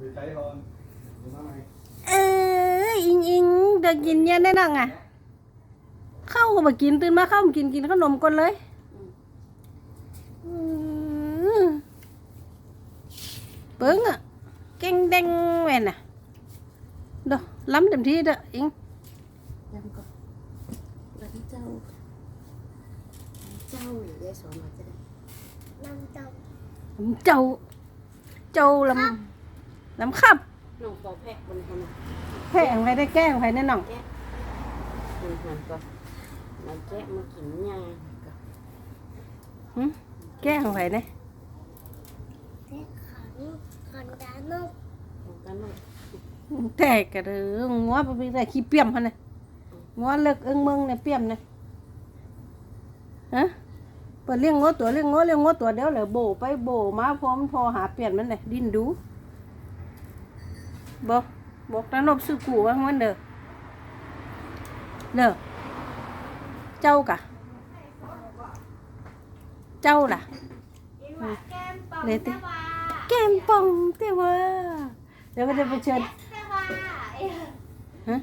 ไปใช้ก่อนดูมาไหมเอออิงอิงเด็กกินเย็นได้นังอะเข้าวก็มากินตื่นมาเข้าวมากินกินขนมก่อนเลยอืมเปิ้งอะเก่งเด้งแม่น่ะเด้อล้ำเต็มที่เด้ออิงยำก่อนวันเจ้าเจ้าหรือได้สอนมาจะได้น้ำเต้าเจ้าเจ้าลำ ลำขับน้องปอแพะบนคนน่ะแพงไปได้แกล้งไปแน่นอนแกะมันหันก่อนมันแกะมากินยาก่อนหึแกล้งไปเนี่ยเด็กขันขันดานกของกันหน่อยแตกกระเดืองัวไปไปได้ขี้เปี่ยมเขาเนี่ยงัวเลิกเอิงเมืองเนี่ยเปี่ยมเนี่ยฮะเปิดเลี้ยงงัวตัวเลี้ยงงัวเลี้ยงงัวตัวเดียวเลยโบไปโบมาพร้อมพอหาเปลี่ยนมันเลยดิ้นดู บอกบอกตานบซื้อกูว่ามันเด้อเด้อเจ้ากะ เจ้าล่ะแก้มปองเลยติตะวาแก้มป่องเต้ว่าเดี๋ยวก็จะไปเชิญตะวาฮะ